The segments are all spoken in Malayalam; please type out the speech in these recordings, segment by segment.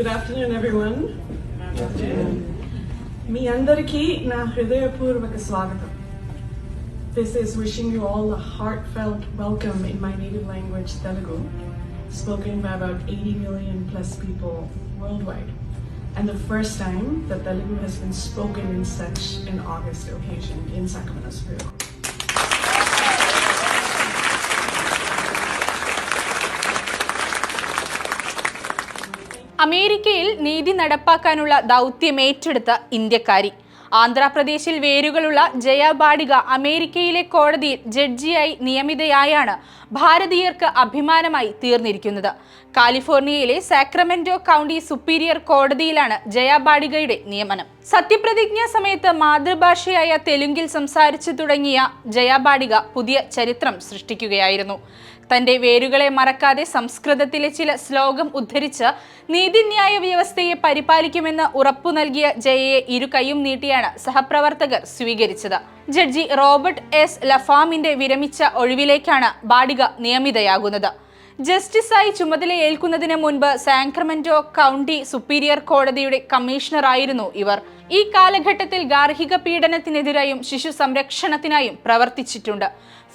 Good afternoon, everyone. మీ అందరికీ నా హృదయపూర్వక స్వాగతం. This is wishing you all a heartfelt welcome in my native language, Telugu, spoken by about 80 million plus people worldwide, and the first time that Telugu has been spoken in such an August occasion in Sacramento Superior. അമേരിക്കയിൽ നീതി നടപ്പാക്കാനുള്ള ദൗത്യം ഏറ്റെടുത്ത ഇന്ത്യക്കാരി. ആന്ധ്രാപ്രദേശിൽ വേരുകളുള്ള ജയബാടിക അമേരിക്കയിലെ കോടതിയിൽ ജഡ്ജിയായി നിയമിതയായാണ് ഭാരതീയർക്ക് അഭിമാനമായി തീർന്നിരിക്കുന്നത്. കാലിഫോർണിയയിലെ സാക്രമെന്റോ കൗണ്ടി സുപ്പീരിയർ കോടതിയിലാണ് ജയബാടികയുടെ നിയമനം. സത്യപ്രതിജ്ഞാ സമയത്ത് മാതൃഭാഷയായ തെലുങ്കിൽ സംസാരിച്ചു തുടങ്ങിയ ജയബാടിക പുതിയ ചരിത്രം സൃഷ്ടിക്കുകയായിരുന്നു. തന്റെ വേരുകളെ മറക്കാതെ സംസ്കൃതത്തിലെ ചില ശ്ലോകം ഉദ്ധരിച്ച് നീതിന്യായ വ്യവസ്ഥയെ പരിപാലിക്കുമെന്ന് ഉറപ്പു നൽകിയ ജയയെ ഇരു കൈയും നീട്ടിയാണ് സഹപ്രവർത്തകർ സ്വീകരിച്ചത്. Judge Robert S. ലഫാമിന്റെ വിരമിച്ച ഒഴിവിലേക്കാണ് ബാഡിക നിയമിതയാകുന്നത്. ജസ്റ്റിസായി ചുമതലയേൽക്കുന്നതിന് മുൻപ് സാൻക്രമെന്റോ കൗണ്ടി സുപ്പീരിയർ കോടതിയുടെ കമ്മീഷണറായിരുന്നു ഇവർ. ഈ കാലഘട്ടത്തിൽ ഗാർഹിക പീഡനത്തിനെതിരായും ശിശു സംരക്ഷണത്തിനായും പ്രവർത്തിച്ചിട്ടുണ്ട്.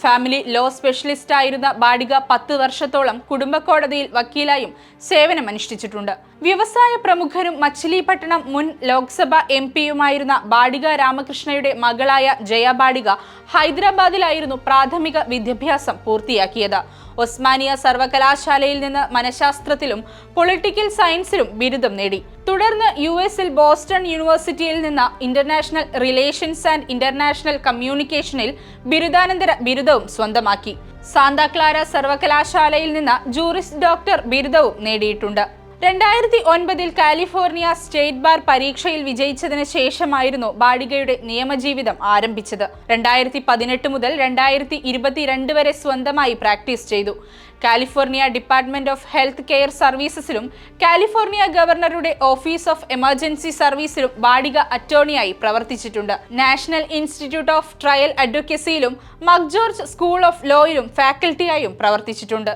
ഫാമിലി ലോ സ്പെഷ്യലിസ്റ്റ് ആയിരുന്ന ബാഡിക പത്ത് വർഷത്തോളം കുടുംബ കോടതിയിൽ വക്കീലായും സേവനമനുഷ്ഠിച്ചിട്ടുണ്ട് വ്യവസായ പ്രമുഖരും മച്ചിലിപട്ടണം മുൻ ലോക്സഭ എം പിയുമായിരുന്ന ബാഡിക രാമകൃഷ്ണയുടെ മകളായ ജയ ബാഡിക ഹൈദരാബാദിലായിരുന്നു പ്രാഥമിക വിദ്യാഭ്യാസം പൂർത്തിയാക്കിയത്. ഒസ്മാനിയ സർവകലാശാലയിൽ നിന്ന് മനഃശാസ്ത്രത്തിലും പൊളിറ്റിക്കൽ സയൻസിലും ബിരുദം നേടി. തുടർന്ന് യു എസിൽ ബോസ്റ്റൺ യൂണിവേഴ്സിറ്റിയിൽ നിന്ന് ഇന്റർനാഷണൽ റിലേഷൻസ് ആൻഡ് ഇന്റർനാഷണൽ കമ്മ്യൂണിക്കേഷനിൽ ബിരുദാനന്തര ബിരുദവും സ്വന്തമാക്കി. സാന്താക്ലാര സർവകലാശാലയിൽ നിന്ന് ജൂറിസ്റ്റ് ഡോക്ടർ ബിരുദവും നേടിയിട്ടുണ്ട്. രണ്ടായിരത്തി ഒൻപതിൽ കാലിഫോർണിയ സ്റ്റേറ്റ് ബാർ പരീക്ഷയിൽ വിജയിച്ചതിന് ശേഷമായിരുന്നു ബാഡികയുടെ നിയമജീവിതം ആരംഭിച്ചത്. രണ്ടായിരത്തി പതിനെട്ട് മുതൽ രണ്ടായിരത്തി ഇരുപത്തിരണ്ട് വരെ സ്വന്തമായി പ്രാക്ടീസ് ചെയ്തു. California department of health care സർവീസസിലും California ഗവർണറുടെ ഓഫീസ് ഓഫ് എമർജൻസി സർവീസിലും ബാഡിക അറ്റോർണിയായി പ്രവർത്തിച്ചിട്ടുണ്ട്. നാഷണൽ ഇൻസ്റ്റിറ്റ്യൂട്ട് ഓഫ് ട്രയൽ അഡ്വക്കസിയിലും മക്ജോർജ് സ്കൂൾ ഓഫ് ലോയിലും ഫാക്കൽറ്റിയായും പ്രവർത്തിച്ചിട്ടുണ്ട്.